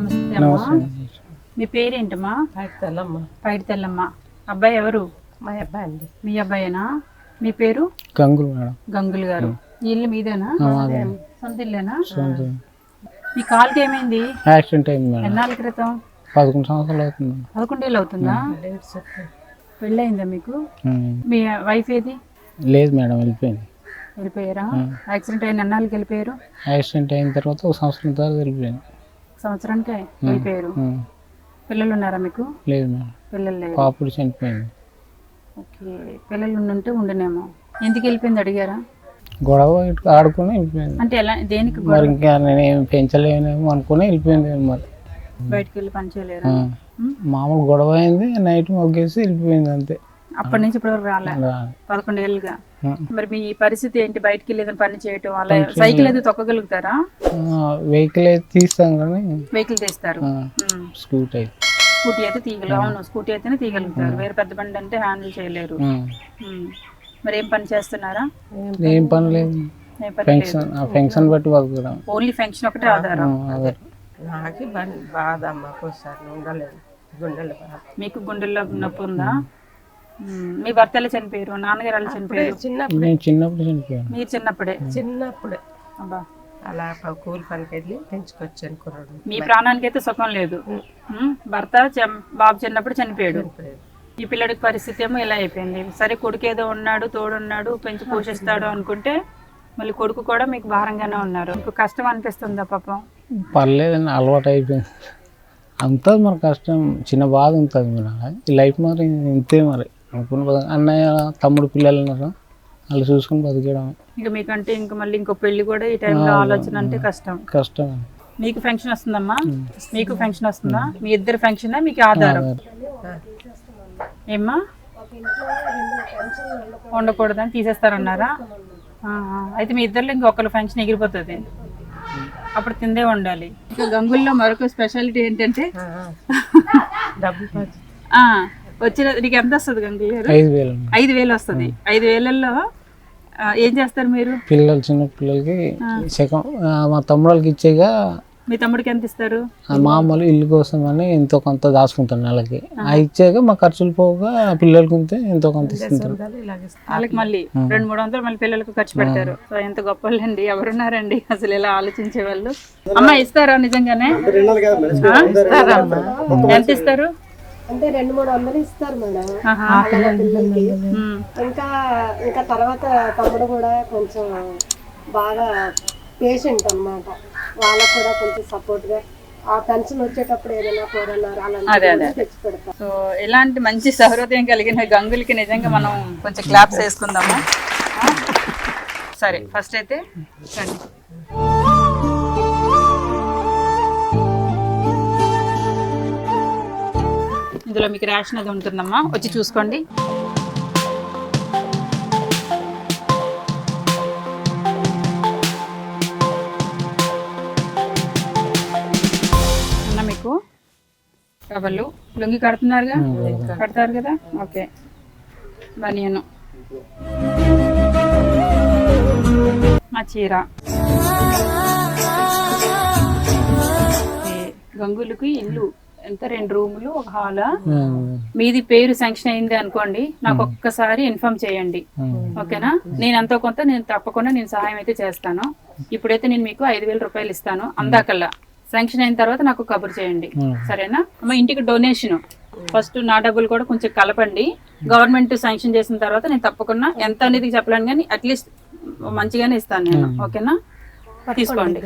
నమస్తే అమ్మా. మీ పేరేంటమ్మా? తెల్లమ్మ. పైడి తెల్లమ్మ. అబ్బాయి ఎవరు? మా అబ్బాయి అండి. మీ అబ్బాయేనా? మీ పేరు? గంగులు మేడం. గంగులు గారు. ఇల్లు మీదేనా? మాదే. సొంత ఇల్లేనా? మీ కాలుకి ఏమైంది? యాక్సిడెంట్ అయింది మేడం. ఎన్నాళ్ళ క్రితం? పదకొండు సంవత్సరాలు అవుతుంది. పదకొండేళ్ళు అవుతుందా? పెళ్ళయిందా మీకు. మీ వైఫ్ ఏది? లేదు మేడం వెళ్ళిపోయింది. వెళ్ళిపోయారా? యాక్సిడెంట్ అయిన ఎన్నాళ్ళకి వెళ్ళిపోయారు? యాక్సిడెంట్ అయిన తర్వాత ఒక సంవత్సరం తర్వాత వెళ్ళిపోయింది. సంవత్సరానికి ఉమ్. పిల్లలు ఉన్నారా మీకు? లేదు పిల్లలు లేరు. పాపుడు చనిపోయింది ఓకే. పిల్లలు ఉండుంటే ఉండునేమో. ఎందుకు వెళ్ళిపోయింది అడిగారా? గొడవ ఆడుకుని వెళ్ళిపోయింది. అంటే ఎలా దేనికి మరి ఇంకా నేను పెంచలేనేమో అనుకుని వెళ్ళిపోయింది మరి. బయటకు వెళ్ళి పని చేయలేరా. మామూలు గొడవ అయింది నైట్ మొగ్గేసి వెళ్ళిపోయింది అంతే. అప్పటి నుంచి ఇప్పటివరకు రాలే. అలా. పదకొండు ఏళ్ళుగా. మరి మీ పరిస్థితి ఏంటి? బయటికి ఏదైనా పని చేయటం అలా సైకిల్ ఏదో తొక్కగలుగుతారా? వెహికల్ అయితే తీస్తాం కానీ వెహికల్ తీస్తారు. స్కూట్ అయితే. స్కూటీ అయితే తీయగలరు అవును స్కూటీ అయితేనే తీయగలుగుతారు. వేరే పెద్ద బండి అంటే హ్యాండిల్ చేయలేరు. మరి ఏం పని చేస్తున్నారా? ఏం పని లేదు. ఫంక్షన్ ఆ ఫంక్షన్ బట్టి ఓన్లీ ఫంక్షన్ ఒకటే ఆధారం. నాకు బాధ అమ్మ ఒకసారి ఉండలేదు. గుండెలు బాధ. మీకు గుండెల్లో నొప్పి ఉందా. మీ భర్త ఎలా చనిపోయారు నాన్నగారు చనిపోయారు. చిన్నప్పుడు. నేను చిన్నప్పుడు చనిపోయాను. మీరు చిన్నప్పుడే? చిన్నప్పుడే. అబ్బా. అలా కూలి పనికి వెళ్ళి పెంచుకొచ్చాను కుర్రాడు మీ ప్రాణానికి అయితే సుఖం లేదు. ఉమ్. భర్త చం- బాబు చిన్నప్పుడు చనిపోయాడు. ఈ పిల్లడికి పరిస్థితి ఏమో ఇలా అయిపోయింది. సరే కొడుకు ఏదో ఉన్నాడు తోడున్నాడు పెంచి పోషిస్తాడు అనుకుంటే మళ్ళీ కొడుకు కూడా మీకు భారంగానే ఉన్నారు. మీకు కష్టం అనిపిస్తుందా పాపం? పర్లేదండి అలవాటు అయిపోయింది. అంతా మన కష్టం చిన్న బాధ ఉంటుంది మన ఈ లైఫ్ మరి ఇంతే మరి. అనుకున్న బతక- అన్నయ్య తమ్ముడు పిల్లలు ఉన్నారు. వాళ్ళు చూసుకుని బతికేయడం. ఇక మీకంటే ఇంకా మళ్ళీ ఇంకో పెళ్ళి కూడా ఈ టైంలో ఆలోచన అంటే కష్టం. కష్టం. మీకు ఫంక్షన్ వస్తుందమ్మా? మీకు ఫంక్షన్ వస్తుందా? మీ ఇద్దరు ఫంక్షన్ మీకు ఆధారం? ఏమ్మా? ఉండకూడదని తీసేస్తారన్నారా. అయితే మీ ఇద్దరిలో ఇంకొకరు ఫంక్షన్ ఎగిరిపోతుంది. అప్పుడు తిందే ఉండాలి. ఇక గంగుల్లో మరొక స్పెషాలిటీ ఏంటంటే? ఆ, వచ్చిన నీకు ఎంత వస్తుంది గారు? ఐదు వేలు ఐదు వేలు వస్తుంది. ఐదు వేలల్లో ఏం చేస్తారు మీరు? పిల్లలు చిన్న పిల్లలకి ఆ, మా తమ్ముళ్ళకి ఇచ్చేగా మీ తమ్ముడికి ఎంత ఇస్తారు? ఆ మామూలు ఇల్లు కోసం అని ఎంతో కొంత దాచుకుంటాను నెలకి. ఆ. ఇచ్చాక మా ఖర్చులు పోగా పిల్లలకి ఉంటే ఎంతో కొంత ఇస్తుంటారు. వాళ్ళకి మళ్ళీ రెండు మూడు వందలు మళ్ళీ పిల్లలకు ఖర్చు పెడతారు. సో ఎంత గొప్ప వాళ్ళండి ఎవరున్నారండి? అసలు ఇలా ఆలోచించే వాళ్ళు అమ్మ ఇస్తారా నిజంగానే? ఎంత ఇస్తారు? అంటే రెండు మూడు వందలు ఇస్తారు మేడం. పిల్లలకి. ఇంకా ఇంకా తర్వాత తమ్ముడు కూడా కొంచెం బాగా పేషెంట్ అన్నమాట. వాళ్ళకు కూడా కొంచెం సపోర్ట్గా. ఆ పెన్షన్ వచ్చేటప్పుడు ఏదైనా కూరన్నారు. అలాంటి తెచ్చి పెడతాం. సో ఇలాంటి మంచి సహృదయం కలిగిన గంగులకి నిజంగా మనం కొంచెం క్లాప్స్ వేసుకుందామా? సరే ఫస్ట్ అయితే ఇందులో మీకు రేషన్ అది ఉంటుందమ్మా. వచ్చి చూసుకోండి. అన్న మీకు? కబలు లొంగి కడుతున్నారుగా? కడతారు కదా? ఓకే. బనియను. మా చీర. గంగులకి ఇల్లు. ఎంత రెండు రూములు ఒక హాలా. మీది పేరు శాంక్షన్ అయింది అనుకోండి నాకు ఒక్కసారి ఇన్ఫార్మ్ చేయండి. ఓకేనా? నేను ఎంతో కొంత నేను తప్పకుండా నేను సహాయం అయితే చేస్తాను. ఇప్పుడైతే నేను మీకు ఐదు వేల రూపాయలు ఇస్తాను అందాకల్లా. శాంక్షన్ అయిన తర్వాత నాకు కబురు చేయండి. సరేనా? అమ్మ ఇంటికి డొనేషన్. ఫస్ట్ నా డబ్బులు కూడా కొంచెం కలపండి. గవర్నమెంట్ శాంక్షన్ చేసిన తర్వాత నేను తప్పకుండా ఎంత అనేది చెప్పలేను కానీ అట్లీస్ట్ మంచిగానే ఇస్తాను నేను. ఓకేనా? తీసుకోండి.